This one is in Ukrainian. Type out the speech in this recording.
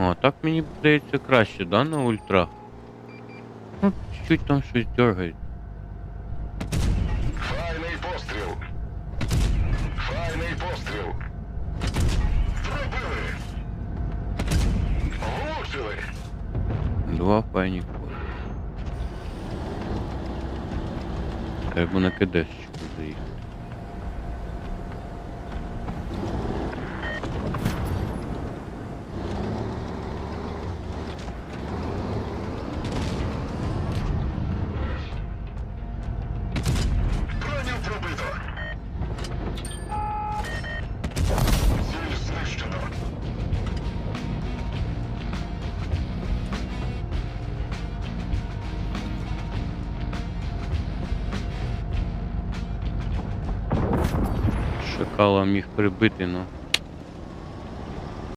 О, так мені здається краще, да, на ультрах? Ну, чуть-чуть там щось дергає. Файний постріл. Файний постріл. Зробили. Влучили. Два файні коди. Треба на кидешечку заїхати. Броню пробито. Ціль знищено. Шакала міг прибити, ну